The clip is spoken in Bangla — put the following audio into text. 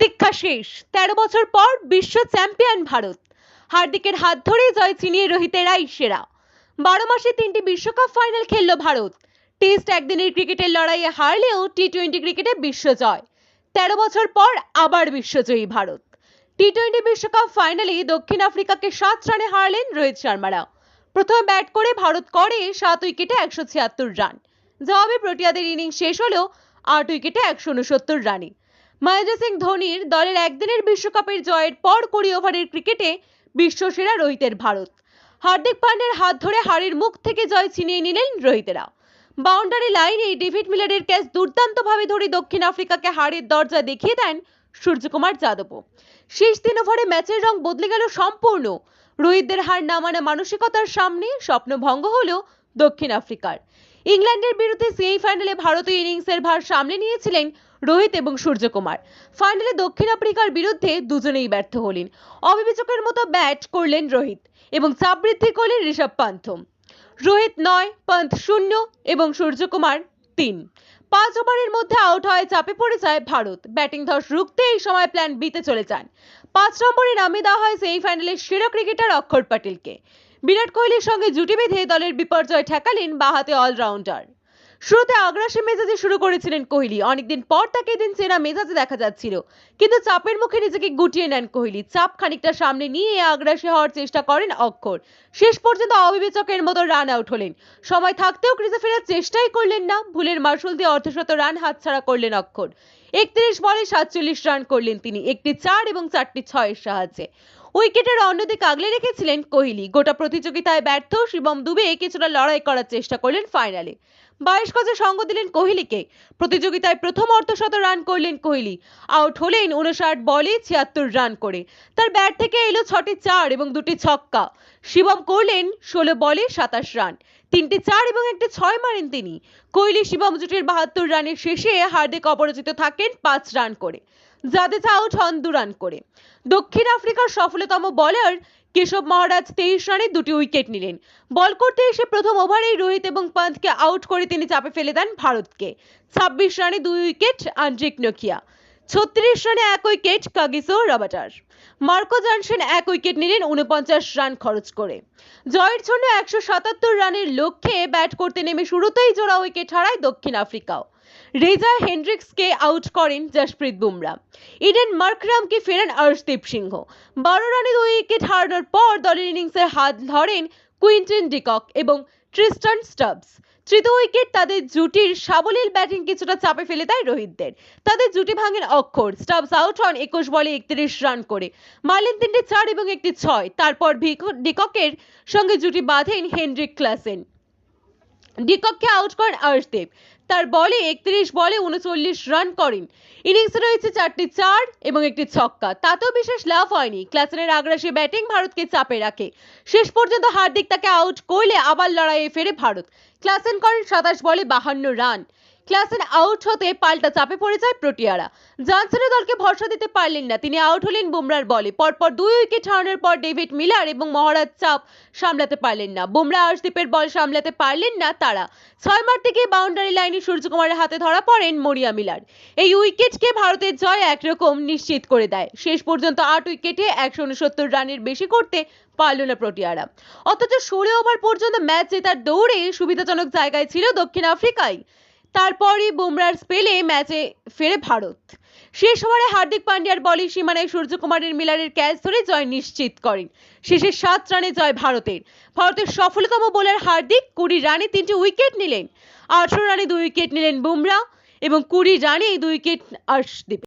প্রতীক্ষা শেষ। তেরো বছর পর বিশ্ব চ্যাম্পিয়ন ভারত। হার্দিকের হাত ধরে জয় ছিনিয়ে রোহিতেরাই সেরা। বারো মাসে তিনটি বিশ্বকাপ ফাইনাল খেলল ভারত। টেস্ট একদিনের ক্রিকেটের লড়াইয়ে হারলেও টি টোয়েন্টি ক্রিকেটে বিশ্বজয় তেরো বছর পর আবার বিশ্বজয়ী ভারত। টি টোয়েন্টি বিশ্বকাপ ফাইনালে দক্ষিণ আফ্রিকাকে সাত রানে হারলেন রোহিত শর্মারা প্রথমে ব্যাট করে ভারত করে সাত উইকেটে একশো ছিয়াত্তর রান। জবাবে প্রোটিয়াদের ইনিংস শেষ হলেও আট উইকেটে একশো উনসত্তর রানে। মহেন্দ্র সিং ধোনির দলের একদিনের বিশ্বকাপের জয়ের পর কুড়ি ওভারের ক্রিকেটে বিশ্বসেরা রোহিতের ভারত। হার্দিক পান্ডের হাত ধরে হারের মুখ থেকে জয় ছিনিয়ে নিলেন রোহিতেরা। বাউন্ডারি লাইনে ডেভিড মিলারের ক্যাচ দুর্দান্তভাবে ধরে দক্ষিণ আফ্রিকাকে হারের দরজা দেখিয়ে দেন সূর্যকুমার যাদবও। শেষ তিন ওভারে ম্যাচের রং বদলে গেল সম্পূর্ণ। রোহিতদের হার না মানা মানসিকতার সামনে স্বপ্নভঙ্গ হল দক্ষিণ আফ্রিকার। ইংল্যান্ডের বিরুদ্ধে সেমিফাইনালে ভারতীয় ইনিংসের ভার সামলে নিয়েছিলেন রোহিত এবং সূর্যকুমার। ফাইনালে দক্ষিণ আফ্রিকার বিরুদ্ধে দুজনেই ব্যর্থ হলেন। অবিবেচকের মতো ব্যাট করলেন রোহিত এবং চাপ বৃদ্ধি করলেন ঋষভ পান্থ। রোহিত নয়, পান্থ শূন্য এবং সূর্যকুমার তিন। পাঁচ ওভারের মধ্যে আউট হয়ে চাপে পড়ে যায় ভারত। ব্যাটিং ধস রুখতে এই সময় প্ল্যান বিতে চলে যান। পাঁচ নম্বরে নামিয়ে দেওয়া হয় সেমিফাইনালের সেরা ক্রিকেটার অক্ষর প্যাটেলকে বিরাট কোহলির সঙ্গে জুটি বেঁধে দলের বিপর্যয় ঠেকালেন বাহাতে অলরাউন্ডার। শুরুতে আগ্রাসী মেজাজে শুরু করেছিলেন কোহলি। অনেকদিন পর তাকে দিন চেনা মেজাজে দেখা যাচ্ছিল। কিন্তু চাপের মুখে নিজেকে গুটিয়ে নেন কোহলি। চাপ খানিকটা সামনে নিয়ে আগ্রাসী হওয়ার চেষ্টা করেন অক্ষর। শেষ পর্যন্ত অবিবেচকের মতো রান আউট হলেন। সময় থাকতেও ক্রিজে ফেরার চেষ্টাই করলেন না। ভুলের মার্শাল দিয়ে অর্ধশত রান হাতছাড়া করলেন অক্ষর। একত্রিশ বলে সাতচল্লিশ রান করলেন তিনি। একটি চার এবং চারটি ছয়ের সাহায্যে। উইকেটের অন্যদিকে আগলে রেখেছিলেন কোহলি। গোটা প্রতিযোগিতায় ব্যর্থ শিবম দুবে কিছুটা লড়াই করার চেষ্টা করলেন ফাইনালে। বাইশ গজে সঙ্গ দিলেন কোহলিকে। প্রতিযোগিতায় প্রথম অর্ধশত রান করলেন কোহলি। আউট হলেন উনষাট বলে ছিয়াত্তর রান করে। তার ব্যাট থেকে এলো ছটি চার এবং দুটি ছক্কা। শিবম করলেন ষোলো বলে সাতাশ রান। তিনটি চার এবং একটি ছয় মারেন তিনি। কোহলি শিবম জুটির বাহাত্তর রানের শেষে হার্দিক অপরাজিত থাকেন পাঁচ রান করে। জাদেজা আউট হন দু রান করে। দক্ষিণ আফ্রিকার সফলতম বলার কেশব মহারাজ তেইশ রানে দুটি উইকেট নিলেন। বল করতে এসে প্রথম ওভারেই রোহিত এবং পান্থকে আউট করে তিনি চাপে ফেলে দেন ভারতকে। ছাব্বিশ রানে দুই উইকেট আন্ড্রিক নোকিয়া। ছত্রিশ রানে এক উইকেট কাগিসো রাবাটার। মার্কো জনসন এক উইকেট নিলেন উনপঞ্চাশ রান খরচ করে। জয়ের জন্য একশো সাতাত্তর রানের লক্ষ্যে ব্যাট করতে নেমে শুরুতেই জোড়া উইকেট হারায় দক্ষিণ আফ্রিকাও। রেজা হেন্ড্রিক্সকে আউট করেন জসপ্রীত বুমরা। ইডেন মার্করামকে ফেরান অর্শদীপ সিংহ। বারো রানে দুই উইকেট হারানোর পর দলের ইনিংসের হাত ধরেন কুইন্টন ডিকক এবং ট্রিস্টান স্টাবস। তৃতীয় উইকেট তাদের জুটির সাবলীল ব্যাটিং কিছুটা চাপে ফেলে দেয় রোহিতদের। তাদের জুটি ভাঙেন অক্ষর। স্টাবস আউট হন একুশ বলে একত্রিশ রান করে। মারলেন তিনটে চার এবং একটি ছয়। তারপর ডিককের সঙ্গে জুটি বাঁধেন হেনরিক ক্লাসেন। ডিকককে আউট করেন আর্শদেব তার বলে একত্রিশ বলে উনচল্লিশ রান করেন। ইনিংসে রয়েছে চারটি চার এবং একটি ছক্কা। তাতেও বিশেষ লাভ হয়নি। ক্লাসেনের আগ্রাসী ব্যাটিং ভারতকে চাপে রাখে। শেষ পর্যন্ত হার্দিক তাকে আউট করলে আবার লড়াইয়ে ফেরে ভারত। ক্লাসেন করেন সাতাশ বলে বাহান্ন রান ক্লাসেন আউট হতে পাল্টা চাপে পড়ে যায় প্রোটিয়ারা। জনসনের দলকে ভরসা দিতে পারলেন না। তিনি আউট হলেন বুমরার বলে। পরপর দুই উইকেট হারানোর পর ডেভিড মিলার এবং মহারাজ চাপ সামলাতে পারলেন না। বুমরা আর্শদীপের বল সামলাতে পারলেন না তারা। ছয় মারতে গিয়ে বাউন্ডারি লাইনে সূর্যকুমারের হাতে ধরা পড়েন মরিয়া মিলার। এই উইকেটকে ভারতের জয় একরকম নিশ্চিত করে দেয়। শেষ পর্যন্ত আট উইকেটে একশো উনসত্তর রানের বেশি করতে পারল না প্রোটিয়ারা। অথচ ষোলো ওভার পর্যন্ত ম্যাচ জেতার দৌড়ে সুবিধাজনক জায়গায় ছিল দক্ষিণ আফ্রিকায় তারপরই বুমরার স্পেলে ম্যাচে ফেরে ভারত। শেষ ওভারে হার্দিক পান্ডিয়ার বলে সীমানায় সূর্যকুমারের মিলারের ক্যাচ ধরে জয় নিশ্চিত করেন। শেষে সাত রানে জয় ভারতের। ভারতের সফলতম বোলার হার্দিক, কুড়ি রানে তিনটি উইকেট নিলেন। আঠারো রানে দুই উইকেট নিলেন বুমরা এবং কুড়ি রানে দুই উইকেট আর্শদীপ।